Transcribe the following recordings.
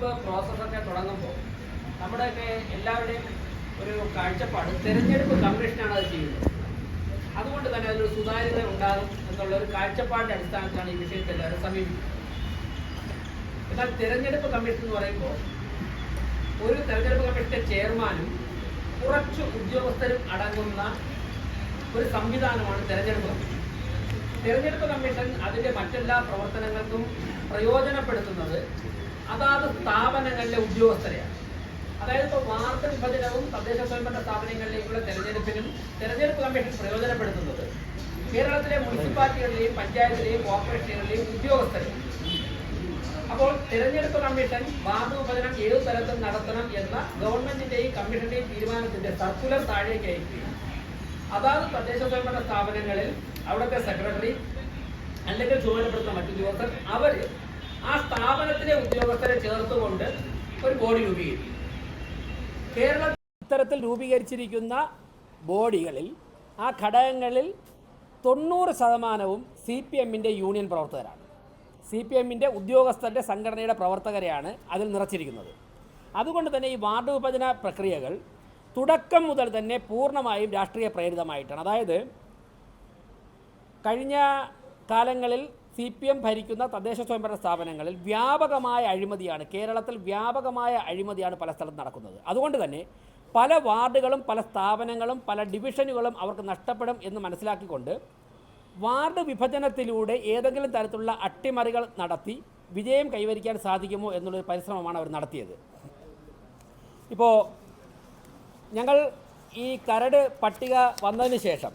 പ്രോസസ്സൊക്കെ തുടങ്ങുമ്പോൾ നമ്മുടെയൊക്കെ എല്ലാവരുടെയും ഒരു കാഴ്ചപ്പാട് തെരഞ്ഞെടുപ്പ് കമ്മീഷനാണ് അത് ചെയ്യുന്നത്. അതുകൊണ്ട് തന്നെ അതിലൊരു സുതാര്യത ഉണ്ടാകും എന്നുള്ള ഒരു കാഴ്ചപ്പാടിന്റെ അടിസ്ഥാനത്തിലാണ് ഈ വിഷയത്തെ എല്ലാവരും സമീപിക്കുന്നത്. എന്നാൽ തിരഞ്ഞെടുപ്പ് കമ്മീഷൻ എന്ന് പറയുമ്പോൾ ഒരു തെരഞ്ഞെടുപ്പ് കമ്മീഷന്റെ ചെയർമാനും കുറച്ച് ഉദ്യോഗസ്ഥരും അടങ്ങുന്ന ഒരു സംവിധാനമാണ് തെരഞ്ഞെടുപ്പ് കമ്മീഷൻ തെരഞ്ഞെടുപ്പ് കമ്മീഷൻ അതിന്റെ മറ്റെല്ലാ പ്രവർത്തനങ്ങൾക്കും പ്രയോജനപ്പെടുത്തുന്നത് അതാത് സ്ഥാപനങ്ങളിലെ ഉദ്യോഗസ്ഥരെയാണ്. അതായത് ഇപ്പോൾ വാർഡ് വിഭജനവും തദ്ദേശ സ്വയംഭരണ സ്ഥാപനങ്ങളിലേക്കുള്ള തെരഞ്ഞെടുപ്പിനും തെരഞ്ഞെടുപ്പ് കമ്മീഷൻ പ്രയോജനപ്പെടുത്തുന്നത് കേരളത്തിലെ മുനിസിപ്പാലിറ്റികളിലെയും പഞ്ചായത്തിലെയും കോർപ്പറേഷനുകളിലെയും ഉദ്യോഗസ്ഥരെ. അപ്പോൾ തെരഞ്ഞെടുപ്പ് കമ്മീഷൻ വാർഡ് വിഭജനം ഏതു തരത്തിൽ നടത്തണം എന്ന ഗവൺമെന്റിന്റെയും കമ്മീഷന്റെയും തീരുമാനത്തിന്റെ സർക്കുലർ താഴേക്ക് അയക്കുകയും അതാത് തദ്ദേശ സ്വയംഭരണ സ്ഥാപനങ്ങളിൽ അവിടുത്തെ സെക്രട്ടറി അല്ലെങ്കിൽ ചുമതലപ്പെടുത്തുന്ന മറ്റു ഉദ്യോഗസ്ഥർ അവർ ആ സ്ഥാപനത്തിലെ ഉദ്യോഗസ്ഥരെ ചേർത്തുകൊണ്ട് ഒരു ബോഡി രൂപീകരിക്കും. കേരള ഇത്തരത്തിൽ രൂപീകരിച്ചിരിക്കുന്ന ബോഡികളിൽ ആ ഘടകങ്ങളിൽ തൊണ്ണൂറ് ശതമാനവും സി പി എമ്മിന്റെ യൂണിയൻ പ്രവർത്തകരാണ്. സി പി എമ്മിന്റെ ഉദ്യോഗസ്ഥന്റെ സംഘടനയുടെ പ്രവർത്തകരെയാണ് അതിൽ നിറച്ചിരിക്കുന്നത്. അതുകൊണ്ട് തന്നെ ഈ വാർഡ് വിഭജന പ്രക്രിയകൾ തുടക്കം മുതൽ തന്നെ പൂർണമായും രാഷ്ട്രീയ പ്രേരിതമായിട്ടാണ്. അതായത് കഴിഞ്ഞ കാലങ്ങളിൽ സി പി എം ഭരിക്കുന്ന തദ്ദേശ സ്വയംഭരണ സ്ഥാപനങ്ങളിൽ വ്യാപകമായ അഴിമതിയാണ് കേരളത്തിൽ വ്യാപകമായ അഴിമതിയാണ് പല സ്ഥലത്തും നടക്കുന്നത്. അതുകൊണ്ട് തന്നെ പല വാർഡുകളും പല സ്ഥാപനങ്ങളും പല ഡിവിഷനുകളും അവർക്ക് നഷ്ടപ്പെടും എന്ന് മനസ്സിലാക്കിക്കൊണ്ട് വാർഡ് വിഭജനത്തിലൂടെ ഏതെങ്കിലും തരത്തിലുള്ള അട്ടിമറികൾ നടത്തി വിജയം കൈവരിക്കാൻ സാധിക്കുമോ എന്നുള്ളൊരു പരിശ്രമമാണ് അവർ നടത്തിയത്. ഇപ്പോൾ ഞങ്ങൾ ഈ കരട് പട്ടിക വന്നതിന് ശേഷം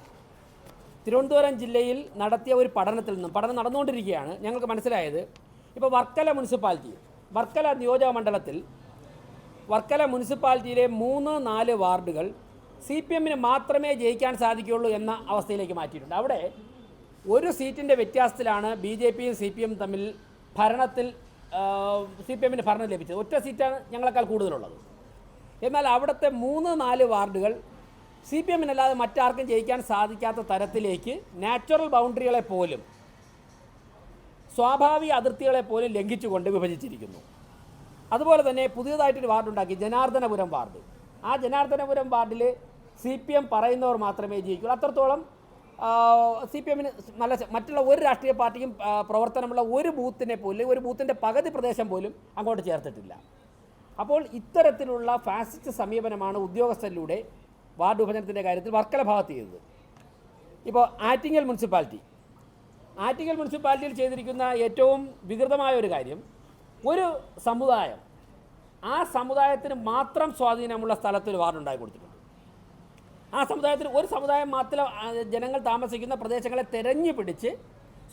തിരുവനന്തപുരം ജില്ലയിൽ നടത്തിയ ഒരു പഠനത്തിൽ നിന്നും പഠനം നടന്നുകൊണ്ടിരിക്കുകയാണ് ഞങ്ങൾക്ക് മനസ്സിലായത്. ഇപ്പോൾ വർക്കല മുനിസിപ്പാലിറ്റി വർക്കല നിയോജക മണ്ഡലത്തിൽ വർക്കല മുനിസിപ്പാലിറ്റിയിലെ മൂന്ന് നാല് വാർഡുകൾ സി പി എമ്മിന് മാത്രമേ ജയിക്കാൻ സാധിക്കുകയുള്ളൂ എന്ന അവസ്ഥയിലേക്ക് മാറ്റിയിട്ടുണ്ട്. അവിടെ ഒരു സീറ്റിന്റെ വ്യത്യാസത്തിലാണ് ബി ജെ പിയും സി പി എം തമ്മിൽ ഭരണത്തിൽ സി പി എമ്മിന് ഭരണം ലഭിച്ചത്. ഒറ്റ സീറ്റാണ് ഞങ്ങളെക്കാൾ കൂടുതലുള്ളത്. എന്നാൽ അവിടുത്തെ മൂന്ന് നാല് വാർഡുകൾ സി പി എമ്മിനല്ലാതെ മറ്റാർക്കും ജയിക്കാൻ സാധിക്കാത്ത തരത്തിലേക്ക് നാച്ചുറൽ ബൗണ്ടറികളെ പോലും സ്വാഭാവിക അതിർത്തികളെ പോലും ലംഘിച്ചുകൊണ്ട് വിഭജിച്ചിരിക്കുന്നു. അതുപോലെ തന്നെ പുതിയതായിട്ടൊരു വാർഡുണ്ടാക്കി ജനാർദ്ദനപുരം വാർഡ്. ആ ജനാർദ്ദനപുരം വാർഡിൽ സി പി എം പറയുന്നവർ മാത്രമേ ജയിക്കുള്ളൂ അത്രത്തോളം സി പി എമ്മിന് നല്ല മറ്റുള്ള ഒരു രാഷ്ട്രീയ പാർട്ടിക്കും പ്രവർത്തനമുള്ള ഒരു ബൂത്തിനെ പോലും ഒരു ബൂത്തിന്റെ പകുതി പ്രദേശം പോലും അങ്ങോട്ട് ചേർത്തിട്ടില്ല. അപ്പോൾ ഇത്തരത്തിലുള്ള ഫാസിസ്റ്റ് സമീപനമാണ് ഉദ്യോഗസ്ഥരിലൂടെ വാർഡ് വിഭജനത്തിന്റെ കാര്യത്തിൽ വർക്കല ഭാഗത്ത് ചെയ്തത്. ഇപ്പോൾ ആറ്റിങ്ങൽ മുനിസിപ്പാലിറ്റി. ആറ്റിങ്ങൽ മുനിസിപ്പാലിറ്റിയിൽ ചെയ്തിരിക്കുന്ന ഏറ്റവും വികൃതമായ ഒരു കാര്യം ഒരു സമുദായം ആ സമുദായത്തിന് മാത്രം സ്വാധീനമുള്ള സ്ഥലത്ത് ഒരു വാർഡ് ഉണ്ടാക്കി കൊടുത്തിട്ടുണ്ട്. ആ സമുദായത്തിന് ഒരു സമുദായം മാത്രം ജനങ്ങൾ താമസിക്കുന്ന പ്രദേശങ്ങളെ തെരഞ്ഞു പിടിച്ച്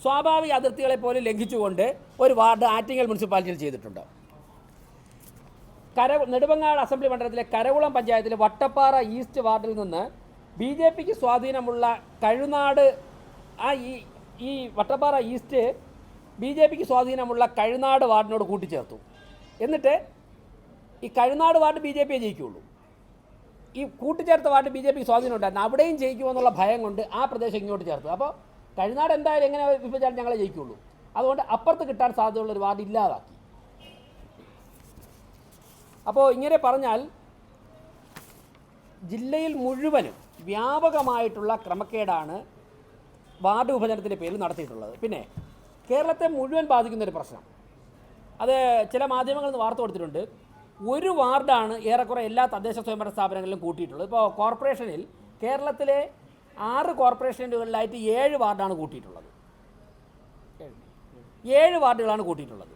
സ്വാഭാവിക അതിർത്തികളെ പോലും ലംഘിച്ചുകൊണ്ട് ഒരു വാർഡ് ആറ്റിങ്ങൽ മുനിസിപ്പാലിറ്റിയിൽ ചെയ്തിട്ടുണ്ട്. കര നെടുമങ്ങാട് അസംബ്ലി മണ്ഡലത്തിലെ കരകുളം പഞ്ചായത്തിലെ വട്ടപ്പാറ ഈസ്റ്റ് വാർഡിൽ നിന്ന് ബി ജെ പിക്ക് സ്വാധീനമുള്ള കഴുനാട് ആ ഈ ഈ വട്ടപ്പാറ ഈസ്റ്റ് ബി ജെ പിക്ക് സ്വാധീനമുള്ള കഴുനാട് വാർഡിനോട് കൂട്ടിച്ചേർത്തു. എന്നിട്ട് ഈ കഴുനാട് വാർഡ് ബി ജെ പിയെ ജയിക്കുകയുള്ളൂ. ഈ കൂട്ടിച്ചേർത്ത വാർഡ് ബി ജെ പിക്ക് സ്വാധീനം ഉണ്ടായിരുന്നു അവിടെയും ജയിക്കുമെന്നുള്ള ഭയം കൊണ്ട് ആ പ്രദേശം ഇങ്ങോട്ട് ചേർത്തു. അപ്പോൾ കഴുനാട് എന്തായാലും എങ്ങനെ വിഭജിച്ചാലും ഞങ്ങളെ ജയിക്കുകയുള്ളൂ. അതുകൊണ്ട് അപ്പുറത്ത് കിട്ടാൻ സാധ്യതയുള്ള ഒരു വാർഡ് ഇല്ലാതാക്കി. അപ്പോൾ ഇങ്ങനെ പറഞ്ഞാൽ ജില്ലയിൽ മുഴുവനും വ്യാപകമായിട്ടുള്ള ക്രമക്കേടാണ് വാർഡ് വിഭജനത്തിന്റെ പേരിൽ നടത്തിയിട്ടുള്ളത്. പിന്നെ കേരളത്തെ മുഴുവൻ ബാധിക്കുന്ന ഒരു പ്രശ്നം. അത് ചില മാധ്യമങ്ങളിൽ നിന്ന് വാർത്ത കൊടുത്തിട്ടുണ്ട്. ഒരു വാർഡാണ് ഏറെക്കുറെ എല്ലാ തദ്ദേശ സ്വയംഭരണ സ്ഥാപനങ്ങളിലും കൂട്ടിയിട്ടുള്ളത്. ഇപ്പോൾ കോർപ്പറേഷനിൽ കേരളത്തിലെ ആറ് കോർപ്പറേഷനുകളിലായിട്ട് ഏഴ് വാർഡാണ് കൂട്ടിയിട്ടുള്ളത്. ഏഴ് വാർഡുകളാണ് കൂട്ടിയിട്ടുള്ളത്.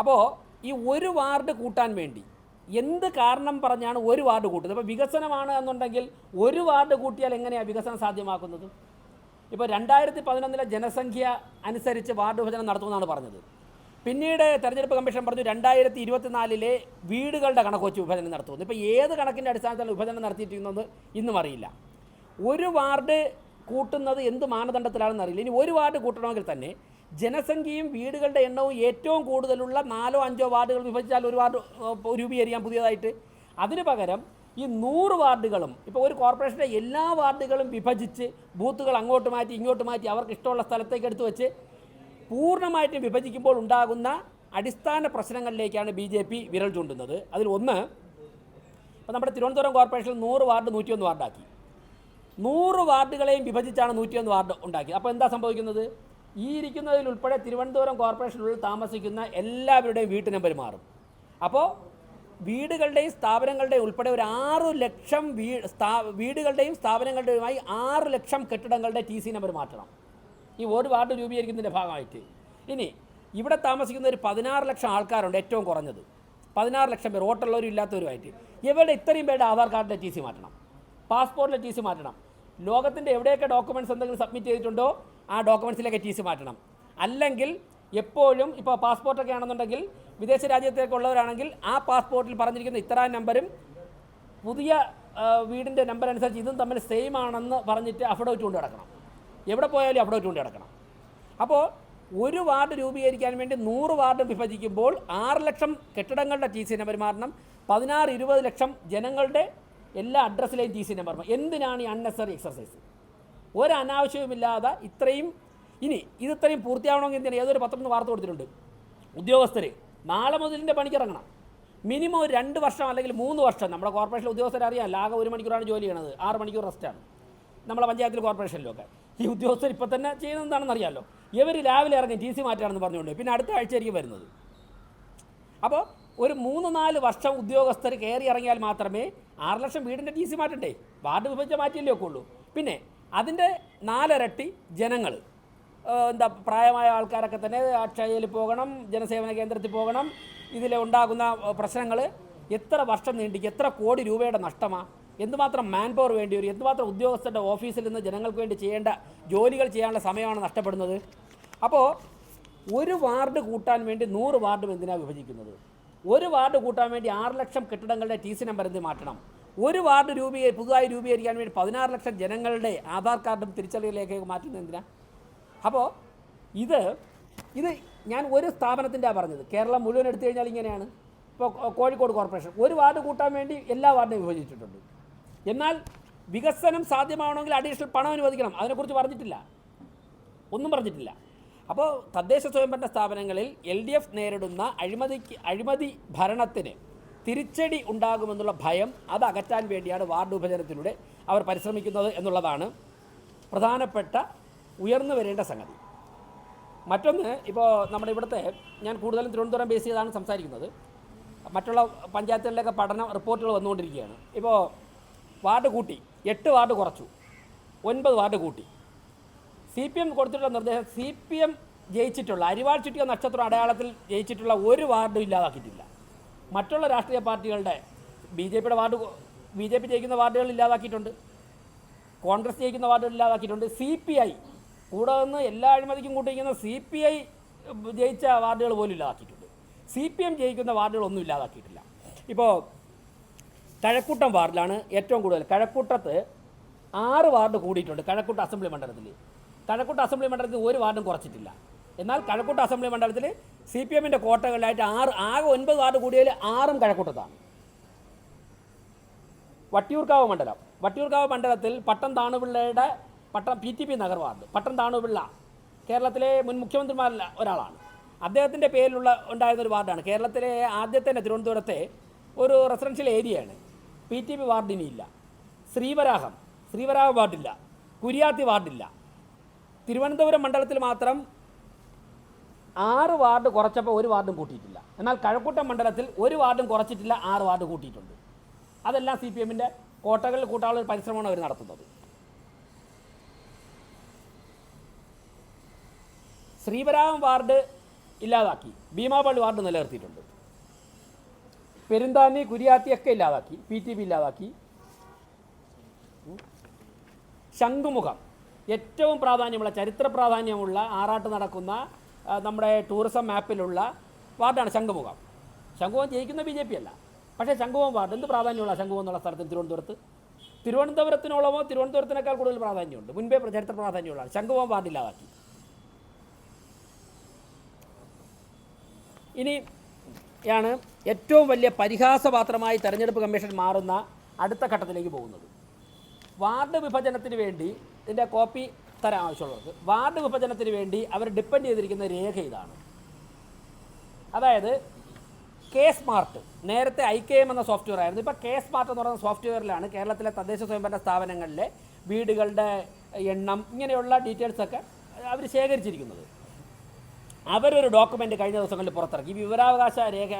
അപ്പോൾ ഈ ഒരു വാർഡ് കൂട്ടാൻ വേണ്ടി. എന്ത് കാരണം പറഞ്ഞാണ് ഒരു വാർഡ് കൂട്ടുന്നത്? ഇപ്പോൾ വികസനമാണ് എന്നുണ്ടെങ്കിൽ ഒരു വാർഡ് കൂട്ടിയാൽ എങ്ങനെയാണ് വികസനം സാധ്യമാക്കുന്നത്? ഇപ്പോൾ രണ്ടായിരത്തി പതിനൊന്നിലെ ജനസംഖ്യ അനുസരിച്ച് വാർഡ് വിഭജനം നടത്തുമെന്നാണ് പറഞ്ഞത്. പിന്നീട് തെരഞ്ഞെടുപ്പ് കമ്മീഷൻ പറഞ്ഞു രണ്ടായിരത്തി ഇരുപത്തിനാലിലെ വീടുകളുടെ കണക്ക് വെച്ച് വിഭജനം നടത്തുന്നു ഇപ്പോൾ ഏത് കണക്കിന്റെ അടിസ്ഥാനത്തിലാണ് വിഭജനം നടത്തിയിരിക്കുന്നത് ഇന്നും അറിയില്ല. ഒരു വാർഡ് കൂട്ടുന്നത് എന്ത് മാനദണ്ഡത്തിലാണെന്ന് അറിയില്ല. ഇനി ഒരു വാർഡ് കൂട്ടണമെങ്കിൽ തന്നെ ജനസംഖ്യയും വീടുകളുടെ എണ്ണവും ഏറ്റവും കൂടുതലുള്ള നാലോ അഞ്ചോ വാർഡുകൾ വിഭജിച്ചാൽ ഒരു വാർഡ് രൂപീകരിക്കാം പുതിയതായിട്ട്. അതിന് പകരം ഈ നൂറ് വാർഡുകളും ഇപ്പോൾ ഒരു കോർപ്പറേഷന്റെ എല്ലാ വാർഡുകളും വിഭജിച്ച് ബൂത്തുകൾ അങ്ങോട്ട് മാറ്റി ഇങ്ങോട്ട് മാറ്റി അവർക്ക് ഇഷ്ടമുള്ള സ്ഥലത്തേക്ക് എടുത്തു വെച്ച് പൂർണമായിട്ടും വിഭജിക്കുമ്പോൾ ഉണ്ടാകുന്ന അടിസ്ഥാന പ്രശ്നങ്ങളിലേക്കാണ് ബി ജെ പി വിരൽ ചൂണ്ടുന്നത്. അതിൽ ഒന്ന് ഇപ്പോൾ നമ്മുടെ തിരുവനന്തപുരം കോർപ്പറേഷനിൽ നൂറ് വാർഡ് നൂറ്റിയൊന്ന് വാർഡാക്കി. നൂറ് വാർഡുകളെയും വിഭജിച്ചാണ് നൂറ്റിയൊന്ന് വാർഡ് ഉണ്ടാക്കി അപ്പോൾ എന്താ സംഭവിക്കുന്നത്? ഈ ഇരിക്കുന്നതിൽ ഉൾപ്പെടെ തിരുവനന്തപുരം കോർപ്പറേഷനുള്ളിൽ താമസിക്കുന്ന എല്ലാവരുടെയും വീട്ടു നമ്പർ മാറും അപ്പോൾ വീടുകളുടെയും സ്ഥാപനങ്ങളുടെയും ഉൾപ്പെടെ ഒരു ആറ് ലക്ഷം വീ സ്ഥാ വീടുകളുടെയും സ്ഥാപനങ്ങളുടെയുമായി ആറ് ലക്ഷം കെട്ടിടങ്ങളുടെ ടി സി നമ്പർ മാറ്റണം ഈ ഒരു വാർഡ് രൂപീകരിക്കുന്നതിന്റെ ഭാഗമായിട്ട്. ഇനി ഇവിടെ താമസിക്കുന്ന ഒരു പതിനാറ് ലക്ഷം ആൾക്കാരുണ്ട് ഏറ്റവും കുറഞ്ഞത്. പതിനാറ് ലക്ഷം പേർ വോട്ടുള്ളവരും ഇല്ലാത്തവരുമായിട്ട്. ഇവരുടെ ഇത്രയും പേരുടെ ആധാർ കാർഡിന്റെ ടി സി മാറ്റണം? പാസ്പോർട്ടിലെ ടി സി മാറ്റണം? ലോകത്തിന്റെ എവിടെയൊക്കെ ഡോക്യുമെന്റ്സ് എന്തെങ്കിലും സബ്മിറ്റ് ചെയ്തിട്ടുണ്ടോ ആ ഡോക്യുമെന്റ്സിലേക്ക് ടി സി മാറ്റണം. അല്ലെങ്കിൽ എപ്പോഴും ഇപ്പോൾ പാസ്പോർട്ടൊക്കെ ആണെന്നുണ്ടെങ്കിൽ വിദേശ രാജ്യത്തേക്കുള്ളവരാണെങ്കിൽ ആ പാസ്പോർട്ടിൽ പറഞ്ഞിരിക്കുന്ന ഇത്ര നമ്പരും പുതിയ വീടിന്റെ നമ്പർ അനുസരിച്ച് ഇതും തമ്മിൽ സെയിം ആണെന്ന് പറഞ്ഞിട്ട് അഫിഡവിറ്റ് കൊണ്ട് കിടക്കണം എവിടെ പോയാലും അഫിഡവിറ്റ് കൊണ്ട് കിടക്കണം അപ്പോൾ ഒരു വാർഡ് രൂപീകരിക്കാൻ വേണ്ടി നൂറ് വാർഡ് വിഭജിക്കുമ്പോൾ ആറ് ലക്ഷം കെട്ടിടങ്ങളുടെ ടി സി നമ്പർ മാറണം പതിനാറ് ഇരുപത് ലക്ഷം ജനങ്ങളുടെ എല്ലാ അഡ്രസ്സിലെയും ടി സി നമ്പർ എന്തിനാണ് ഈ അൺനെസറി എക്സർസൈസ് ഒരു അനാവശ്യവുമില്ലാതെ ഇത്രയും ഇനി ഇത് ഇത്രയും പൂർത്തിയാവണമെങ്കിൽ എന്തിനാണ്? ഏതൊരു പത്രത്തിന് വാർത്ത കൊടുത്തിട്ടുണ്ട്? ഉദ്യോഗസ്ഥർ നാളെ മുതലിന്റെ പണിക്കിറങ്ങണം മിനിമം ഒരു രണ്ട് വർഷം അല്ലെങ്കിൽ മൂന്ന് വർഷം. നമ്മുടെ കോർപ്പറേഷൻ ഉദ്യോഗസ്ഥരെ അറിയാം. ആകെ ഒരു മണിക്കൂറാണ് ജോലി ചെയ്യണത്. ആറ് മണിക്കൂർ റെസ്റ്റാണ് നമ്മളെ പഞ്ചായത്തിൽ കോർപ്പറേഷനിലൊക്കെ ഈ ഉദ്യോഗസ്ഥർ ഇപ്പോൾ തന്നെ ചെയ്യുന്നതാണെന്ന് അറിയാമല്ലോ ഇവർ രാവിലെ ഇറങ്ങി ടി സി മാറ്റാണെന്ന് പറഞ്ഞുകൊണ്ട് പിന്നെ അടുത്ത ആഴ്ചയായിരിക്കും വരുന്നത്. അപ്പോൾ ഒരു മൂന്ന് നാല് വർഷം ഉദ്യോഗസ്ഥർ കയറി ഇറങ്ങിയാൽ മാത്രമേ ആറ് ലക്ഷം വീടിന്റെ ടി സി മാറ്റണ്ടേ? വാർഡ് വിഭജിച്ച മാറ്റിയല്ലേ ഒക്കെ ഉള്ളൂ പിന്നെ അതിന്റെ നാലരട്ടി ജനങ്ങൾ. എന്താ പ്രായമായ ആൾക്കാരൊക്കെ തന്നെ അക്ഷയയിൽ പോകണം ജനസേവന കേന്ദ്രത്തിൽ പോകണം. ഇതിൽ ഉണ്ടാകുന്ന പ്രശ്നങ്ങൾ എത്ര വർഷം നീണ്ടി എത്ര കോടി രൂപയുടെ നഷ്ടമാണ് എന്തുമാത്രം മാൻ പവർ വേണ്ടി വരും? എന്തുമാത്രം ഉദ്യോഗസ്ഥരുടെ ഓഫീസിൽ നിന്ന് ജനങ്ങൾക്ക് വേണ്ടി ചെയ്യേണ്ട ജോലികൾ ചെയ്യാനുള്ള സമയമാണ് നഷ്ടപ്പെടുന്നത്? അപ്പോൾ ഒരു വാർഡ് കൂട്ടാൻ വേണ്ടി നൂറ് വാർഡും എന്തിനാണ് വിഭജിക്കുന്നത്? ഒരു വാർഡ് കൂട്ടാൻ വേണ്ടി ആറ് ലക്ഷം കെട്ടിടങ്ങളുടെ ടി സി നമ്പർ എന്ത് മാറ്റണം? ഒരു വാർഡ് രൂപീകരി പുതുതായി രൂപീകരിക്കാൻ വേണ്ടി പതിനാറ് ലക്ഷം ജനങ്ങളുടെ ആധാർ കാർഡും തിരിച്ചറിയലേക്ക് മാറ്റുന്നത് എന്തിനാ? അപ്പോൾ ഇത് ഇത് ഞാൻ ഒരു സ്ഥാപനത്തിന്റെ പറഞ്ഞത്. കേരളം മുഴുവൻ എടുത്തു കഴിഞ്ഞാൽ ഇങ്ങനെയാണ്. ഇപ്പോൾ കോഴിക്കോട് കോർപ്പറേഷൻ. ഒരു വാർഡ് കൂട്ടാൻ വേണ്ടി എല്ലാ വാർഡും വിഭജിച്ചിട്ടുണ്ട്. എന്നാൽ വികസനം സാധ്യമാവണമെങ്കിൽ അഡീഷണൽ പണം അനുവദിക്കണം. അതിനെക്കുറിച്ച് പറഞ്ഞിട്ടില്ല. ഒന്നും പറഞ്ഞിട്ടില്ല. അപ്പോൾ തദ്ദേശ സ്വയംഭരണ സ്ഥാപനങ്ങളിൽ എൽ ഡി എഫ് നേരിടുന്ന അഴിമതിക്ക് അഴിമതി ഭരണത്തിന് തിരിച്ചടി ഉണ്ടാകുമെന്നുള്ള ഭയം അത് അകറ്റാൻ വേണ്ടിയാണ് വാർഡ് വിഭജനത്തിലൂടെ അവർ പരിശ്രമിക്കുന്നത് എന്നുള്ളതാണ് പ്രധാനപ്പെട്ട ഉയർന്നു വരേണ്ട സംഗതി. മറ്റൊന്ന് ഇപ്പോൾ നമ്മുടെ ഇവിടുത്തെ ഞാൻ കൂടുതലും തിരുവനന്തപുരം ബേസ് ചെയ്താണ് സംസാരിക്കുന്നത്. മറ്റുള്ള പഞ്ചായത്തുകളിലൊക്കെ പഠനം റിപ്പോർട്ടുകൾ വന്നുകൊണ്ടിരിക്കുകയാണ്. ഇപ്പോൾ വാർഡ് കൂട്ടി എട്ട് വാർഡ് കുറച്ചു. ഒൻപത് വാർഡ് കൂട്ടി. സി പി എം കൊടുത്തിട്ടുള്ള നിർദ്ദേശം സി പി എം ജയിച്ചിട്ടുള്ള അരിവാൾ ചുറ്റിയ നക്ഷത്രം അടയാളത്തിൽ ജയിച്ചിട്ടുള്ള ഒരു വാർഡും ഇല്ലാതാക്കിയിട്ടില്ല. മറ്റുള്ള രാഷ്ട്രീയ പാർട്ടികളുടെ ബി ജെ പിയുടെ വാർഡ് ബി ജെ പി ജയിക്കുന്ന വാർഡുകൾ ഇല്ലാതാക്കിയിട്ടുണ്ട്. കോൺഗ്രസ് ജയിക്കുന്ന വാർഡുകൾ ഇല്ലാതാക്കിയിട്ടുണ്ട്. സി പി ഐ കൂടെ നിന്ന് എല്ലാ അഴിമതിക്കും കൂട്ടിയിരിക്കുന്ന സി പി ഐ ജയിച്ച വാർഡുകൾ പോലും ഇല്ലാതാക്കിയിട്ടുണ്ട്. സി പി എം ജയിക്കുന്ന വാർഡുകളൊന്നും ഇല്ലാതാക്കിയിട്ടില്ല. ഇപ്പോൾ കഴക്കൂട്ടം വാർഡിലാണ് ഏറ്റവും കൂടുതൽ. കഴക്കൂട്ടത്ത് ആറ് വാർഡ് കൂടിയിട്ടുണ്ട്. കഴക്കൂട്ടം അസംബ്ലി മണ്ഡലത്തിൽ കഴക്കൂട്ടം അസംബ്ലി മണ്ഡലത്തിൽ ഒരു വാർഡും കുറച്ചിട്ടില്ല. എന്നാൽ കഴക്കൂട്ട് അസംബ്ലി മണ്ഡലത്തിൽ സി പി എമ്മിന്റെ കോട്ടകളിലായിട്ട് ആറ് ആകെ ഒൻപത് വാർഡ് കൂടിയതിൽ ആറും കഴക്കൂട്ടത്താണ്. വട്ടിയൂർക്കാവ് മണ്ഡലം. വട്ടിയൂർക്കാവ് മണ്ഡലത്തിൽ Pattom താണുപിള്ളയുടെ Pattom P T P Nagar ward Pattom Thanupillai കേരളത്തിലെ മുൻ മുഖ്യമന്ത്രിമാരിൽ ഒരാളാണ്. അദ്ദേഹത്തിന്റെ പേരിലുള്ള ഉണ്ടായിരുന്ന ഒരു വാർഡാണ്. കേരളത്തിലെ ആദ്യത്തെ തന്നെ തിരുവനന്തപുരത്തെ ഒരു റെസിഡൻഷ്യൽ ഏരിയയാണ്. പി ടി പി വാർഡിനില്ല ശ്രീവരാഹം. ശ്രീവരാഹം വാർഡില്ല. കുര്യാത്തി വാർഡില്ല. തിരുവനന്തപുരം മണ്ഡലത്തിൽ മാത്രം ആറ് വാർഡ് കുറച്ചപ്പോൾ ഒരു വാർഡും കൂട്ടിയിട്ടില്ല. എന്നാൽ കഴക്കൂട്ടം മണ്ഡലത്തിൽ ഒരു വാർഡും കുറച്ചിട്ടില്ല ആറ് വാർഡ് കൂട്ടിയിട്ടുണ്ട്. അതെല്ലാം സി പി എമ്മിന്റെ കോട്ടകളിൽ കൂട്ടാനുള്ള പരിശ്രമമാണ് അവർ നടത്തുന്നത്. ശ്രീപരാമം വാർഡ് ഇല്ലാതാക്കി. ഭീമാപള്ളി വാർഡ് നിലനിർത്തിയിട്ടുണ്ട്. പെരുന്താനി കുരിയാത്തിയൊക്കെ ഇല്ലാതാക്കി. പി ടി പി ഇല്ലാതാക്കി. ശംഖുമുഖം. ഏറ്റവും പ്രാധാന്യമുള്ള ചരിത്ര പ്രാധാന്യമുള്ള ആറാട്ട് നടക്കുന്ന നമ്മുടെ ടൂറിസം മാപ്പിലുള്ള വാർഡാണ് ശംഖുമുഖം. ശംഖുമുഖം ജയിക്കുന്ന ബി ജെ പി അല്ല. പക്ഷേ ശംഖുമുഖം വാർഡ് എന്ത് പ്രാധാന്യമുള്ള ശംഖുമുഖം എന്നുള്ള സ്ഥലത്ത് തിരുവനന്തപുരത്ത്? തിരുവനന്തപുരത്തിനോളമോ തിരുവനന്തപുരത്തിനേക്കാൾ കൂടുതൽ പ്രാധാന്യമുണ്ട്. മുൻപേ ചരിത്ര പ്രാധാന്യമുള്ള ശംഖുമുഖം വാർഡ് ഇല്ലാതാക്കി. ഇനി യാണ് ഏറ്റവും വലിയ പരിഹാസപാത്രമായി തെരഞ്ഞെടുപ്പ് കമ്മീഷൻ മാറുന്ന അടുത്ത ഘട്ടത്തിലേക്ക് പോകുന്നത്. വാർഡ് വിഭജനത്തിന് വേണ്ടി ഇതിന്റെ കോപ്പി തരാൻ ആവശ്യമുള്ളവർക്ക് വാർഡ് വിഭജനത്തിന് വേണ്ടി അവർ ഡിപ്പെൻഡ് ചെയ്തിരിക്കുന്ന രേഖ ഇതാണ്. അതായത് കെ സ്മാർട്ട് നേരത്തെ ഐ കെ എം എന്ന സോഫ്റ്റ്വെയർ ആയിരുന്നു. ഇപ്പോൾ കെ സ്മാർട്ട് എന്ന് പറയുന്ന സോഫ്റ്റ്വെയറിലാണ് കേരളത്തിലെ തദ്ദേശ സ്വയംഭരണ സ്ഥാപനങ്ങളിലെ വീടുകളുടെ എണ്ണം ഇങ്ങനെയുള്ള ഡീറ്റെയിൽസൊക്കെ അവർ ശേഖരിച്ചിരിക്കുന്നത്. അവരൊരു ഡോക്യുമെന്റ് കഴിഞ്ഞ ദിവസങ്ങളിൽ പുറത്തിറക്കി. ഈ വിവരാവകാശ രേഖ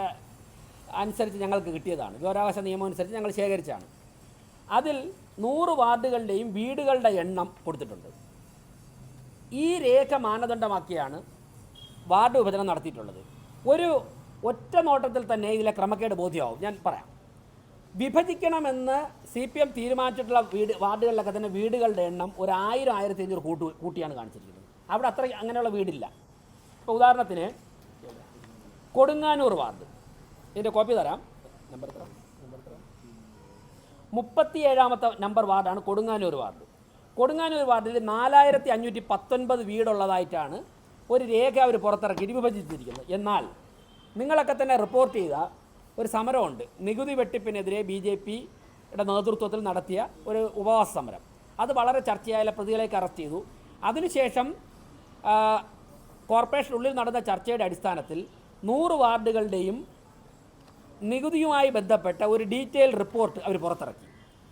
അനുസരിച്ച് ഞങ്ങൾക്ക് കിട്ടിയതാണ്. വിവരാവകാശ നിയമം അനുസരിച്ച് ഞങ്ങൾ ശേഖരിച്ചാണ് അതിൽ നൂറ് വാർഡുകളുടെയും വീടുകളുടെ എണ്ണം കൊടുത്തിട്ടുണ്ട്. ഈ രേഖ മാനദണ്ഡമാക്കിയാണ് വാർഡ് വിഭജനം നടത്തിയിട്ടുള്ളത്. ഒരു ഒറ്റ നോട്ടത്തിൽ തന്നെ ഇതിലെ ക്രമക്കേട് ബോധ്യമാവും. ഞാൻ പറയാം. വിഭജിക്കണമെന്ന് സി പി എം തീരുമാനിച്ചിട്ടുള്ള വീട് വാർഡുകളിലൊക്കെ തന്നെ വീടുകളുടെ എണ്ണം ഒരു ആയിരം ആയിരത്തി അഞ്ഞൂറ് കൂട്ടു കൂട്ടിയാണ് കാണിച്ചിരിക്കുന്നത്. അവിടെ അത്ര അങ്ങനെയുള്ള വീടില്ല. ഇപ്പോൾ ഉദാഹരണത്തിന് കൊടുങ്ങാനൂർ വാർഡ്. ഇതിന്റെ കോപ്പി തരാം. നമ്പർ എത്ര മുപ്പത്തി ഏഴാമത്തെ നമ്പർ വാർഡാണ് കൊടുങ്ങാനൂർ വാർഡ്. കൊടുങ്ങാനൂർ വാർഡിൽ നാലായിരത്തി അഞ്ഞൂറ്റി പത്തൊൻപത് വീടുള്ളതായിട്ടാണ് ഒരു രേഖ അവർ പുറത്തിറക്കി വിഭജിച്ചിരിക്കുന്നത്. എന്നാൽ നിങ്ങളൊക്കെ തന്നെ റിപ്പോർട്ട് ചെയ്ത ഒരു സമരമുണ്ട്. നികുതി വെട്ടിപ്പിനെതിരെ ബി ജെ പിയുടെ നേതൃത്വത്തിൽ നടത്തിയ ഒരു ഉപവാസ സമരം. അത് വളരെ ചർച്ചയായ പ്രതികളേക്ക് അറസ്റ്റ് ചെയ്തു. അതിനുശേഷം കോർപ്പറേഷനുള്ളിൽ നടന്ന ചർച്ചയുടെ അടിസ്ഥാനത്തിൽ നൂറ് വാർഡുകളുടെയും നികുതിയുമായി ബന്ധപ്പെട്ട ഒരു ഡീറ്റെയിൽ റിപ്പോർട്ട് അവർ പുറത്തിറക്കി.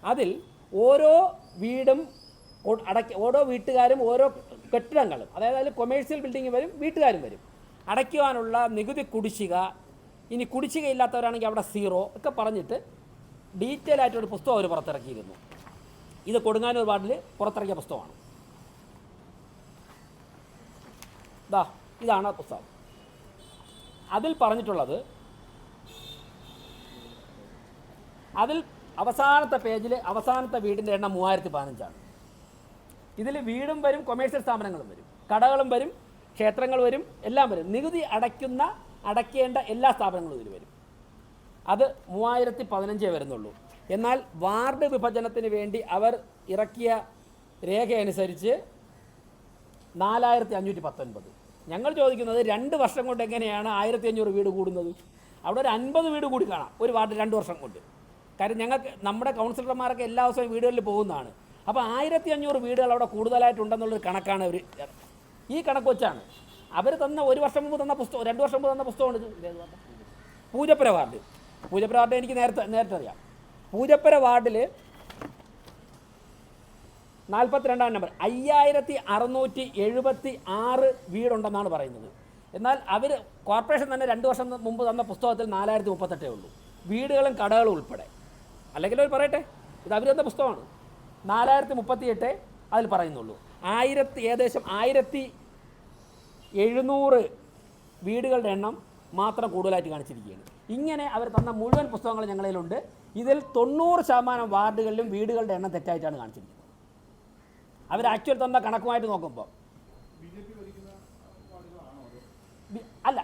അതിൽ ഓരോ വീടും അടയ്ക്ക ഓരോ വീട്ടുകാരും ഓരോ കെട്ടിടങ്ങളും അതായത് അതിൽ കൊമേഴ്സ്യൽ ബിൽഡിംഗ് വരും വീട്ടുകാരും വരും. അടയ്ക്കുവാനുള്ള നികുതി കുടിശ്ശിക ഇനി കുടിശ്ശികയില്ലാത്തവരാണെങ്കിൽ അവിടെ സീറോ ഒക്കെ പറഞ്ഞിട്ട് ഡീറ്റെയിൽ ആയിട്ടൊരു പുസ്തകം അവർ പുറത്തിറക്കിയിരുന്നു. ഇത് കൊടുങ്ങാനൂർ വാർഡിൽ പുറത്തിറക്കിയ പുസ്തകമാണ്. ദാ ഇതാണ് ആ പുസ്തകം. അതിൽ പറഞ്ഞിട്ടുള്ളത് അതിൽ അവസാനത്തെ പേജിൽ അവസാനത്തെ വീടിന്റെ എണ്ണം മൂവായിരത്തി പതിനഞ്ചാണ്. ഇതിൽ വീടും വരും കൊമേഴ്സ്യൽ സ്ഥാപനങ്ങളും വരും. കടകളും വരും ക്ഷേത്രങ്ങൾ വരും എല്ലാം വരും. നികുതി അടയ്ക്കുന്ന അടയ്ക്കേണ്ട എല്ലാ സ്ഥാപനങ്ങളും ഇതിൽ വരും. അത് മൂവായിരത്തി പതിനഞ്ചേ വരുന്നുള്ളൂ. എന്നാൽ വാർഡ് വിഭജനത്തിന് വേണ്ടി അവർ ഇറക്കിയ രേഖ അനുസരിച്ച് നാലായിരത്തി അഞ്ഞൂറ്റി പത്തൊൻപത്. ഞങ്ങൾ ചോദിക്കുന്നത് രണ്ട് വർഷം കൊണ്ട് എങ്ങനെയാണ് ആയിരത്തി അഞ്ഞൂറ് വീട് കൂടുന്നത്? അവിടെ ഒരു അൻപത് വീട് കൂടി കാണാം. ഒരു വാർഡ് രണ്ട് വർഷം കൊണ്ട്. കാര്യം ഞങ്ങൾക്ക് നമ്മുടെ കൗൺസിലർമാരൊക്കെ എല്ലാ ദിവസവും വീടുകളിൽ പോകുന്നതാണ്. അപ്പോൾ ആയിരത്തി അഞ്ഞൂറ് വീടുകൾ അവിടെ കൂടുതലായിട്ടുണ്ടെന്നുള്ളൊരു കണക്കാണ് അവർ ഈ കണക്ക് വെച്ചാണ്. അവർ തന്ന ഒരു വർഷം മുമ്പ് തന്ന പുസ്തകം രണ്ട് വർഷം മുമ്പ് തന്ന പുസ്തകമാണ് ഇത്. പൂജപ്പുര വാർഡ്. പൂജപ്പുര വാർഡ് എനിക്ക് നേരത്തെ നേരത്തെ അറിയാം. പൂജപ്പുര വാർഡിൽ നാൽപ്പത്തിരണ്ടാം നമ്പർ അയ്യായിരത്തി അറുന്നൂറ്റി എഴുപത്തി ആറ് വീടുണ്ടെന്നാണ് പറയുന്നത്. എന്നാൽ അവർ കോർപ്പറേഷൻ തന്നെ രണ്ട് വർഷം മുമ്പ് തന്ന പുസ്തകത്തിൽ നാലായിരത്തി മുപ്പത്തെട്ടേ ഉള്ളൂ. വീടുകളും കടകളും ഉൾപ്പെടെ. അല്ലെങ്കിൽ അവർ പറയട്ടെ ഇത് അവർ തന്ന പുസ്തകമാണ്? നാലായിരത്തി മുപ്പത്തിയെട്ട് അതിൽ പറയുന്നുള്ളൂ. ആയിരത്തി ഏകദേശം ആയിരത്തി എഴുന്നൂറ് വീടുകളുടെ എണ്ണം മാത്രം കൂടുതലായിട്ട് കാണിച്ചിരിക്കുകയാണ്. ഇങ്ങനെ അവർ തന്ന മുഴുവൻ പുസ്തകങ്ങൾ ഞങ്ങളിലുണ്ട്. ഇതിൽ തൊണ്ണൂറ് ശതമാനം വാർഡുകളിലും വീടുകളുടെ എണ്ണം തെറ്റായിട്ടാണ് കാണിച്ചിരിക്കുന്നത്. അവർ ആക്ച്വൽ തന്ന കണക്കുമായിട്ട് നോക്കുമ്പോൾ അല്ല.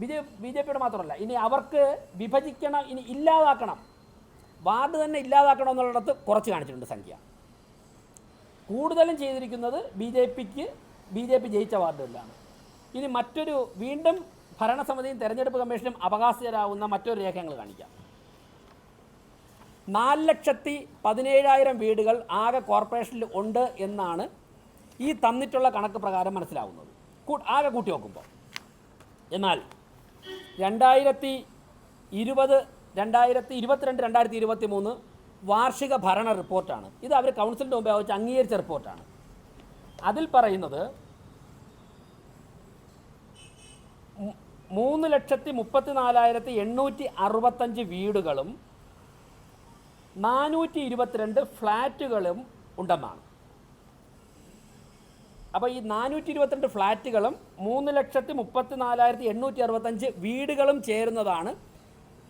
ബി ജെ ബി ജെ പിയുടെ മാത്രമല്ല ഇനി അവർക്ക് വിഭജിക്കണം ഇനി ഇല്ലാതാക്കണം. വാർഡ് തന്നെ ഇല്ലാതാക്കണമെന്നുള്ളിടത്ത് കുറച്ച് കാണിച്ചിട്ടുണ്ട് സംഖ്യ. കൂടുതലും ചെയ്തിരിക്കുന്നത് ബി ജെ പിക്ക് ബി ജെ പി ജയിച്ച വാർഡുകളിലാണ്. ഇനി മറ്റൊരു വീണ്ടും ഭരണസമിതിയും തെരഞ്ഞെടുപ്പ് കമ്മീഷനും അവകാശരാകുന്ന മറ്റൊരു രേഖ ഞങ്ങൾ കാണിക്കാം. നാല് ലക്ഷത്തി പതിനേഴായിരം വീടുകൾ ആകെ കോർപ്പറേഷനിൽ ഉണ്ട് എന്നാണ് ഈ തന്നിട്ടുള്ള കണക്ക് പ്രകാരം മനസ്സിലാവുന്നത്. ആകെ കൂട്ടി നോക്കുമ്പോൾ. എന്നാൽ രണ്ടായിരത്തി ഇരുപത് രണ്ടായിരത്തി ഇരുപത്തിരണ്ട് രണ്ടായിരത്തി ഇരുപത്തി മൂന്ന് വാർഷിക ഭരണ റിപ്പോർട്ടാണ്. ഇത് അവർ കൗൺസിലിന്റെ മുമ്പേ വെച്ച് അംഗീകരിച്ച റിപ്പോർട്ടാണ്. അതിൽ പറയുന്നത് മൂന്ന് ലക്ഷത്തി മുപ്പത്തി നാലായിരത്തി എണ്ണൂറ്റി അറുപത്തഞ്ച് വീടുകളും നാനൂറ്റി ഇരുപത്തിരണ്ട് ഫ്ലാറ്റുകളും ഉണ്ടെന്നാണ്. അപ്പോൾ ഈ നാനൂറ്റി ഇരുപത്തിരണ്ട് ഫ്ലാറ്റുകളും മൂന്ന് ലക്ഷത്തി മുപ്പത്തി നാലായിരത്തി എണ്ണൂറ്റി അറുപത്തഞ്ച് വീടുകളും ചേരുന്നതാണ്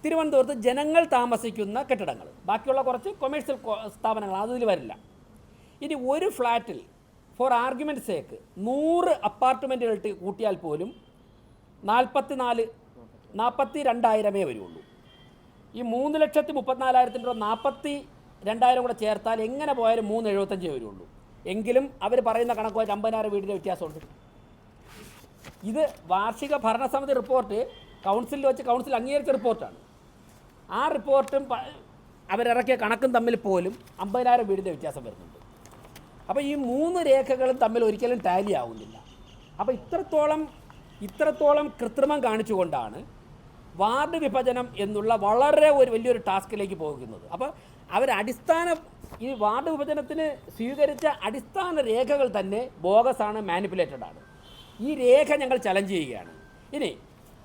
തിരുവനന്തപുരത്ത് ജനങ്ങൾ താമസിക്കുന്ന കെട്ടിടങ്ങൾ. ബാക്കിയുള്ള കുറച്ച് കൊമേഴ്സ്യൽ സ്ഥാപനങ്ങൾ അതിൽ വരില്ല. ഇനി ഒരു ഫ്ലാറ്റിൽ ഫോർ ആർഗ്യുമെന്റ് സേക്ക് നൂറ് അപ്പാർട്ട്മെന്റുകൾ കൂട്ടിയാൽ പോലും നാൽപ്പത്തി നാല് നാൽപ്പത്തി രണ്ടായിരമേ വരുള്ളൂ. ഈ മൂന്ന് ലക്ഷത്തി മുപ്പത്തിനാലായിരത്തിന്റെ നാൽപ്പത്തി രണ്ടായിരം കൂടെ ചേർത്താൽ എങ്ങനെ പോയാലും മൂന്ന് എഴുപത്തഞ്ചേ വരുള്ളൂ. എങ്കിലും അവർ പറയുന്ന കണക്കുമായിട്ട് അമ്പതിനായിരം വീടിന്റെ വ്യത്യാസമുണ്ട്. ഇത് വാർഷിക ഭരണസമിതി റിപ്പോർട്ട് കൗൺസിലിൽ വെച്ച് കൗൺസിൽ അംഗീകരിച്ച റിപ്പോർട്ടാണ് ആ റിപ്പോർട്ടും അവരിറക്കിയ കണക്കും തമ്മിൽ പോലും അമ്പതിനായിരം വീടിന്റെ വ്യത്യാസം വരുന്നുണ്ട്. അപ്പോൾ ഈ മൂന്ന് രേഖകളും തമ്മിൽ ഒരിക്കലും ടാലി ആവുന്നില്ല. അപ്പോൾ ഇത്രത്തോളം ഇത്രത്തോളം കൃത്രിമം കാണിച്ചുകൊണ്ടാണ് വാർഡ് വിഭജനം എന്നുള്ള വളരെ ഒരു വലിയൊരു ടാസ്കിലേക്ക് പോകുന്നത്. അപ്പോൾ അവർ അടിസ്ഥാന ഈ വാർഡ് വിഭജനത്തിന് സ്വീകരിച്ച അടിസ്ഥാന രേഖകൾ തന്നെ ബോഗസാണ് മാനിപ്പുലേറ്റഡ് ആണ്. ഈ രേഖ ഞങ്ങൾ ചലഞ്ച് ചെയ്യുകയാണ്. ഇനി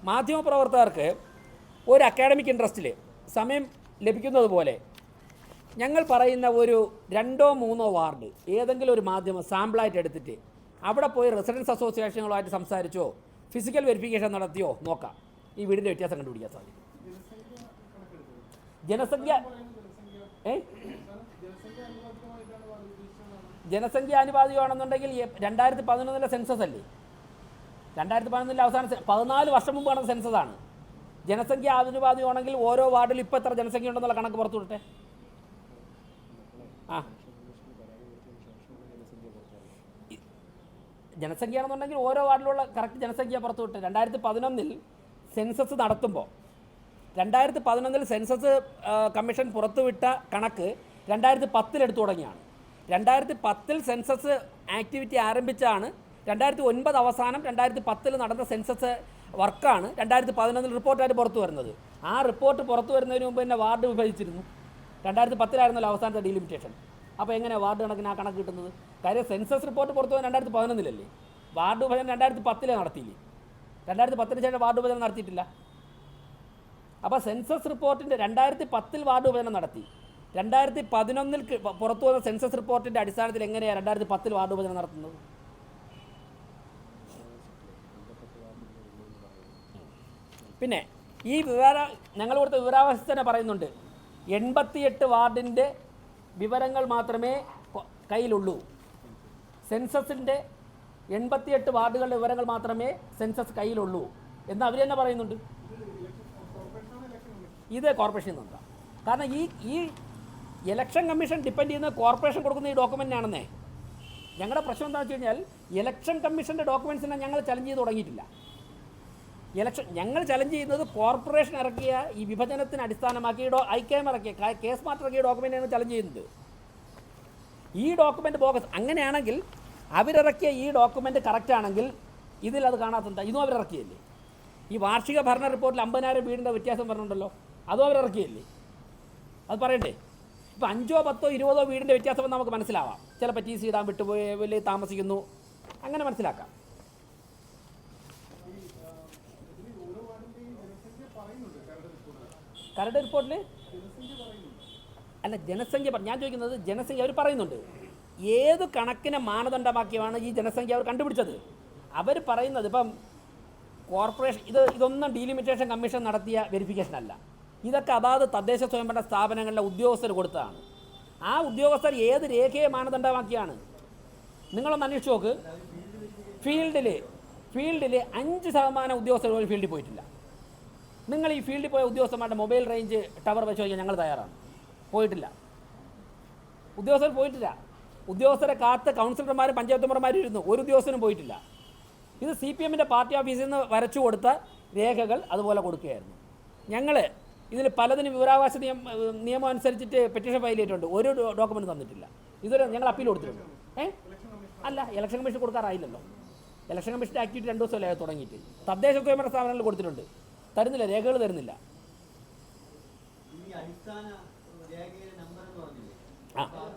മാധ്യമപ്രവർത്തകർക്ക് ഒരു അക്കാഡമിക് ഇൻട്രസ്റ്റിൽ സമയം ലഭിക്കുന്നത് പോലെ ഞങ്ങൾ പറയുന്ന ഒരു രണ്ടോ മൂന്നോ വാർഡ് ഏതെങ്കിലും ഒരു മാധ്യമം സാമ്പിളായിട്ട് എടുത്തിട്ട് അവിടെ പോയി റെസിഡൻസ് അസോസിയേഷനുകളുമായിട്ട് സംസാരിച്ചോ ഫിസിക്കൽ വെരിഫിക്കേഷൻ നടത്തിയോ നോക്കാം. ഈ വീടിന്റെ വ്യത്യാസം കണ്ടുപിടിക്കാൻ സാധിക്കും. ജനസംഖ്യ ഏ? ജനസംഖ്യ ആനുപാതികമാണെന്നുണ്ടെങ്കിൽ രണ്ടായിരത്തി പതിനൊന്നിലെ സെൻസസ് അല്ലേ? രണ്ടായിരത്തി പതിനൊന്നിലെ അവസാന പതിനാല് വർഷം മുമ്പാണ് സെൻസസ് ആണ്. ജനസംഖ്യ ആനുപാതികമാണെങ്കിൽ ഓരോ വാർഡിൽ ഇപ്പോൾ എത്ര ജനസംഖ്യ ഉണ്ടെന്നുള്ള കണക്ക് പുറത്തു വിട്ടെ ആ. ഇ- ജനസംഖ്യ ആണെന്നുണ്ടെങ്കിൽ ഓരോ വാർഡിലുള്ള കറക്റ്റ് ജനസംഖ്യ പുറത്തു വിട്ടെ. രണ്ടായിരത്തി പതിനൊന്നിൽ സെൻസസ് നടത്തുമ്പോൾ രണ്ടായിരത്തി പതിനൊന്നിൽ സെൻസസ് കമ്മീഷൻ പുറത്തുവിട്ട കണക്ക് രണ്ടായിരത്തി പത്തിൽ എടുത്തു തുടങ്ങിയാണ്. രണ്ടായിരത്തി പത്തിൽ സെൻസസ് ആക്ടിവിറ്റി ആരംഭിച്ചാണ് രണ്ടായിരത്തി ഒൻപത് അവസാനം രണ്ടായിരത്തി പത്തിൽ നടന്ന സെൻസസ് വർക്കാണ് രണ്ടായിരത്തി പതിനൊന്നിൽ റിപ്പോർട്ടായിട്ട് പുറത്തു വരുന്നത്. ആ റിപ്പോർട്ട് പുറത്തു വരുന്നതിന് മുമ്പ് തന്നെ വാർഡ് വിഭജിച്ചിരുന്നു. രണ്ടായിരത്തി പത്തിലായിരുന്നല്ലോ അവസാനത്തെ ഡീലിമിറ്റേഷൻ. അപ്പോൾ എങ്ങനെ വാർഡ് കണക്കിന് ആ കണക്ക് കിട്ടുന്നത്? കാര്യം സെൻസസ് റിപ്പോർട്ട് പുറത്തു വന്നത് രണ്ടായിരത്തി പതിനൊന്നിലല്ലേ വാർഡ് വിഭജനം രണ്ടായിരത്തി പത്തിലേ നടത്തിയില്ലേ? രണ്ടായിരത്തി പത്തിന് ശേഷം വാർഡ് വിഭജനം നടത്തിയിട്ടില്ല. അപ്പോൾ സെൻസസ് റിപ്പോർട്ടിന്റെ രണ്ടായിരത്തി പത്തിൽ വാർഡ് വിഭജനം നടത്തി. രണ്ടായിരത്തി പതിനൊന്നിൽ പുറത്തു വന്ന സെൻസസ് റിപ്പോർട്ടിന്റെ അടിസ്ഥാനത്തിൽ എങ്ങനെയാണ് രണ്ടായിരത്തി പത്തിൽ വാർഡ് വിഭജനം നടത്തുന്നത്? പിന്നെ ഈ വിവര ഞങ്ങൾ കൊടുത്ത വിവരാവസ്ഥ തന്നെ പറയുന്നുണ്ട്. എൺപത്തിയെട്ട് വാർഡിന്റെ വിവരങ്ങൾ മാത്രമേ കയ്യിലുള്ളൂ. സെൻസസിന്റെ എൺപത്തിയെട്ട് വാർഡുകളുടെ വിവരങ്ങൾ മാത്രമേ സെൻസസ് കയ്യിലുള്ളൂ. എന്ന് അവർ തന്നെ പറയുന്നുണ്ട്. ഇത് കോർപ്പറേഷനിൽ നിന്നാണ് കാരണം ഈ ഈ ഇലക്ഷൻ കമ്മീഷൻ ഡിപ്പെൻഡ് ചെയ്യുന്ന കോർപ്പറേഷൻ കൊടുക്കുന്ന ഈ ഡോക്യുമെന്റ് ആണെന്നേ. ഞങ്ങളുടെ പ്രശ്നം എന്താണെന്ന് വെച്ച് കഴിഞ്ഞാൽ ഇലക്ഷൻ കമ്മീഷന്റെ ഡോക്യുമെൻസിനെ ഞങ്ങൾ ചലഞ്ച് ചെയ്ത് തുടങ്ങിയിട്ടില്ല. ഇലക്ഷൻ ഞങ്ങൾ ചലഞ്ച് ചെയ്യുന്നത് കോർപ്പറേഷൻ ഇറക്കിയ ഈ വിഭജനത്തിന് അടിസ്ഥാനമാക്കി ഡോ ഐ കെ എം ഇറക്കിയ കേസ് മാറ്റർ ഇറക്കിയ ഡോക്യുമെന്റാണ് ചലഞ്ച് ചെയ്യുന്നത്. ഈ ഡോക്യുമെന്റ് ബോഗസ് അങ്ങനെയാണെങ്കിൽ അവരിറക്കിയ ഈ ഡോക്യുമെന്റ് കറക്റ്റ് ആണെങ്കിൽ ഇതിൽ അത് കാണാത്തെന്താ ഇതും അവരിറക്കിയല്ലേ? ഈ വാർഷിക ഭരണ റിപ്പോർട്ടിൽ അമ്പതിനായിരം വീടിന്റെ വ്യത്യാസം പറഞ്ഞിട്ടുണ്ടല്ലോ. അതും അവരിറക്കിയല്ലേ? അത് പറയണ്ടേ? ഇപ്പം അഞ്ചോ പത്തോ ഇരുപതോ വീടിന്റെ വ്യത്യാസം നമുക്ക് മനസ്സിലാവാം. ചിലപ്പോൾ ടി സി ഇടാൻ വിട്ടുപോയി വലിയ താമസിക്കുന്നു. അങ്ങനെ മനസ്സിലാക്കാം. കരട് റിപ്പോർട്ടിൽ അല്ല ജനസംഖ്യ ഞാൻ ചോദിക്കുന്നത് ജനസംഖ്യ അവർ പറയുന്നുണ്ട്. ഏത് കണക്കിനെ മാനദണ്ഡമാക്കിയാണ് ഈ ജനസംഖ്യ അവർ കണ്ടുപിടിച്ചത്? അവർ പറയുന്നത് ഇപ്പം കോർപ്പറേഷൻ ഇത് ഇതൊന്നും ഡീലിമിറ്റേഷൻ കമ്മീഷൻ നടത്തിയ വെരിഫിക്കേഷൻ അല്ല. ഇതൊക്കെ അതാത് തദ്ദേശ സ്വയംഭരണ സ്ഥാപനങ്ങളിലെ ഉദ്യോഗസ്ഥർ കൊടുത്തതാണ്. ആ ഉദ്യോഗസ്ഥർ ഏത് രേഖയെ മാനദണ്ഡമാക്കിയാണ്? നിങ്ങളൊന്ന് അന്വേഷിച്ച് നോക്ക്. ഫീൽഡിൽ ഫീൽഡിൽ അഞ്ച് ശതമാനം ഉദ്യോഗസ്ഥർ ഒരു ഫീൽഡിൽ പോയിട്ടില്ല. നിങ്ങൾ ഈ ഫീൽഡിൽ പോയ ഉദ്യോഗസ്ഥന്മാരുടെ മൊബൈൽ റേഞ്ച് ടവർ വെച്ച് നോക്കിയാൽ ഞങ്ങൾ തയ്യാറാണ്. പോയിട്ടില്ല. ഉദ്യോഗസ്ഥർ പോയിട്ടില്ല. ഉദ്യോഗസ്ഥരെ കാത്ത് പഞ്ചായത്ത് മെമ്പർമാരും ഇരുന്നു. ഒരു ഉദ്യോഗസ്ഥനും പോയിട്ടില്ല. ഇത് സി പി എമ്മിന്റെ പാർട്ടി ഓഫീസിൽ നിന്ന് വരച്ചു കൊടുത്ത രേഖകൾ അതുപോലെ കൊടുക്കുകയായിരുന്നു. ഞങ്ങൾ ഇതിൽ പലതിനും വിവരാവകാശ നിയമം നിയമം അനുസരിച്ചിട്ട് പെറ്റീഷൻ ഫയൽ ചെയ്തിട്ടുണ്ട്. ഒരു ഡോക്യുമെന്റ് തന്നിട്ടില്ല. ഇതൊരു ഞങ്ങൾ അപ്പീൽ കൊടുത്തിട്ടുണ്ട്. ഏ? അല്ല ഇലക്ഷൻ കമ്മീഷൻ കൊടുക്കാറായില്ലല്ലോ. ഇലക്ഷൻ കമ്മീഷന്റെ ആക്ടിവിറ്റി രണ്ട് ദിവസമല്ലേ തുടങ്ങിയിട്ട്. തദ്ദേശ സ്വയംഭരണ സ്ഥാപനങ്ങളിൽ കൊടുത്തിട്ടുണ്ട്. തരുന്നില്ല രേഖകൾ തരുന്നില്ല. ആ.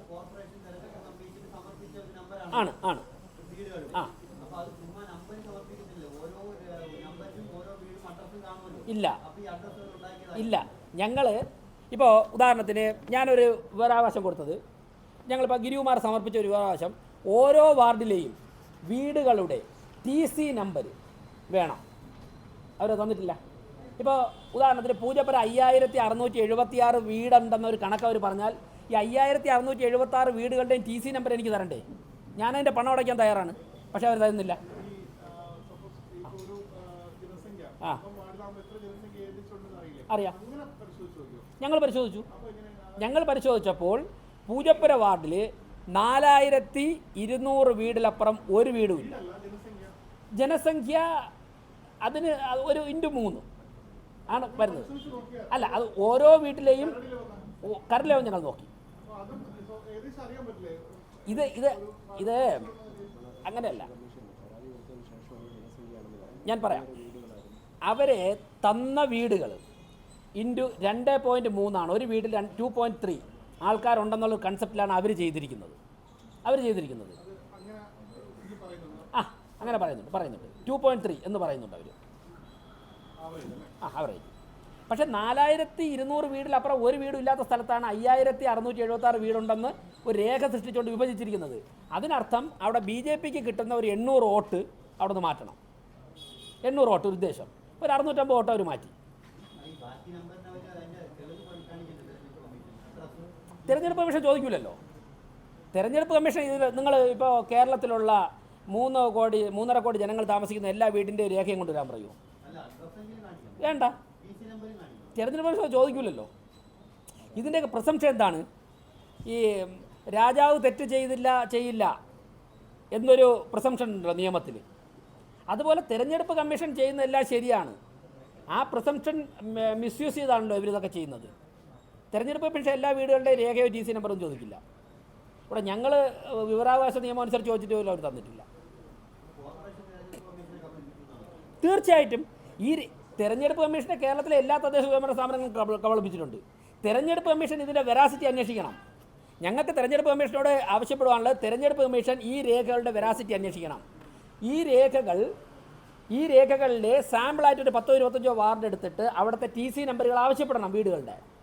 ആണ്. ആണ് ആ. ഇല്ല. ഇല്ല. ഞങ്ങൾ ഇപ്പോൾ ഉദാഹരണത്തിന് ഞാനൊരു വിവരാവകാശം കൊടുത്തത്. ഞങ്ങളിപ്പോൾ ഗിരികുമാർ സമർപ്പിച്ച ഒരു വിവരാവകാശം. ഓരോ വാർഡിലെയും വീടുകളുടെ ടി സി നമ്പർ വേണം. അവരെ തന്നിട്ടില്ല. ഇപ്പോൾ ഉദാഹരണത്തിന് പൂജപ്പുര അയ്യായിരത്തി അറുന്നൂറ്റി എഴുപത്തി ആറ് വീടുണ്ടെന്നൊരു കണക്ക് അവർ പറഞ്ഞാൽ ഈ അയ്യായിരത്തി അറുന്നൂറ്റി എഴുപത്തി ആറ് വീടുകളുടെയും ടി സി നമ്പർ എനിക്ക് തരണ്ടേ? ഞാനതിന്റെ പണം അടയ്ക്കാൻ തയ്യാറാണ്. പക്ഷേ അവർ തരുന്നില്ല. ആ. അറിയാം. ഞങ്ങൾ പരിശോധിച്ചു. ഞങ്ങൾ പരിശോധിച്ചപ്പോൾ പൂജപ്പുര വാർഡിൽ നാലായിരത്തി ഇരുന്നൂറ് വീടിലപ്പുറം ഒരു വീടുമില്ല ജനസംഖ്യ അതിന് ഒരു ഇന്റു മൂന്ന്. ആണ് വരുന്നത്. അല്ല അത് ഓരോ വീട്ടിലെയും കരലവും ഞങ്ങൾ നോക്കി. ഇത് ഇത് ഇത് അങ്ങനെയല്ല. ഞാൻ പറയാം. അവരെ തന്ന വീടുകൾ ഇന്റു രണ്ട് പോയിന്റ് മൂന്നാണ്. ഒരു വീട്ടിൽ ടു പോയിന്റ് ത്രീ ആൾക്കാരുണ്ടെന്നുള്ള കൺസെപ്റ്റിലാണ് അവർ ചെയ്തിരിക്കുന്നത്. അവർ ചെയ്തിരിക്കുന്നത്. ആ അങ്ങനെ പറയുന്നുണ്ട് പറയുന്നുണ്ട്. ടു പോയിന്റ് ത്രീ എന്ന് പറയുന്നുണ്ട് അവർ ആ ആവറേജ് പക്ഷേ നാലായിരത്തി ഇരുന്നൂറ് വീടിലപ്പുറം ഒരു വീടും ഇല്ലാത്ത സ്ഥലത്താണ് അയ്യായിരത്തി അറുന്നൂറ്റി എഴുപത്താറ് വീടുണ്ടെന്ന് ഒരു രേഖ സൃഷ്ടിച്ചുകൊണ്ട് വിഭജിച്ചിരിക്കുന്നത്. അതിനർത്ഥം അവിടെ ബി ജെ പിക്ക് കിട്ടുന്ന ഒരു എണ്ണൂറ് വോട്ട് അവിടെ നിന്ന് മാറ്റണം. എണ്ണൂറ് വോട്ട് ഒരു ഉദ്ദേശം. ഒരു അറുന്നൂറ്റമ്പത് വോട്ട് അവർ മാറ്റി. തിരഞ്ഞെടുപ്പ് കമ്മീഷൻ ചോദിക്കില്ലല്ലോ തിരഞ്ഞെടുപ്പ് കമ്മീഷൻ ഇതിൽ നിങ്ങൾ ഇപ്പോൾ കേരളത്തിലുള്ള മൂന്ന് കോടി മൂന്നര കോടി ജനങ്ങൾ താമസിക്കുന്ന എല്ലാ വീടിന്റെയും രേഖയും കൊണ്ടുവരാൻ പറയൂ. അല്ല അഡ്രസ്സെങ്കിലും കാണിക്കണം വേണ്ട. തിരഞ്ഞെടുപ്പ് കമ്മീഷൻ ചോദിക്കില്ലല്ലോ ഇതിന്റെയൊക്കെ പ്രസംശം എന്താണ്? ഈ രാജാവ് തെറ്റ് ചെയ്തില്ല ചെയ്യില്ല എന്നൊരു പ്രസംഷൻ ഉണ്ടല്ലോ നിയമത്തിൽ അതുപോലെ തിരഞ്ഞെടുപ്പ് കമ്മീഷൻ ചെയ്യുന്ന എല്ലാം ശരിയാണ്. ആ പ്രസംഷൻ മിസ്യൂസ് ചെയ്താണല്ലോ ഇവരിതൊക്കെ ചെയ്യുന്നത്. തിരഞ്ഞെടുപ്പ് കമ്മീഷൻ എല്ലാ വീടുകളുടെയും രേഖയോ ടി സി നമ്പറും ചോദിക്കില്ല. ഇവിടെ ഞങ്ങൾ വിവരാവകാശ നിയമം അനുസരിച്ച് ചോദിച്ചിട്ട് പോലും അവർ തന്നിട്ടില്ല. തീർച്ചയായിട്ടും ഈ തെരഞ്ഞെടുപ്പ് കമ്മീഷനെ കേരളത്തിലെ എല്ലാ തദ്ദേശ സ്വയംഭരണ സ്ഥാപനങ്ങളും കബ- കബളിപ്പിച്ചിട്ടുണ്ട്. തെരഞ്ഞെടുപ്പ് കമ്മീഷൻ ഇതിന്റെ വെറാസിറ്റി അന്വേഷിക്കണം. ഞങ്ങൾക്ക് തെരഞ്ഞെടുപ്പ് കമ്മീഷനോട് ആവശ്യപ്പെടുവാനുള്ളത് തെരഞ്ഞെടുപ്പ് കമ്മീഷൻ ഈ രേഖകളുടെ വെറാസിറ്റി അന്വേഷിക്കണം. ഈ രേഖകൾ ഈ രേഖകളിലെ സാമ്പിളായിട്ടൊരു പത്തോ ഇരുപത്തഞ്ചോ വാർഡ് എടുത്തിട്ട് അവിടുത്തെ ടി സി നമ്പറുകൾ ആവശ്യപ്പെടണം വീടുകളുടെ.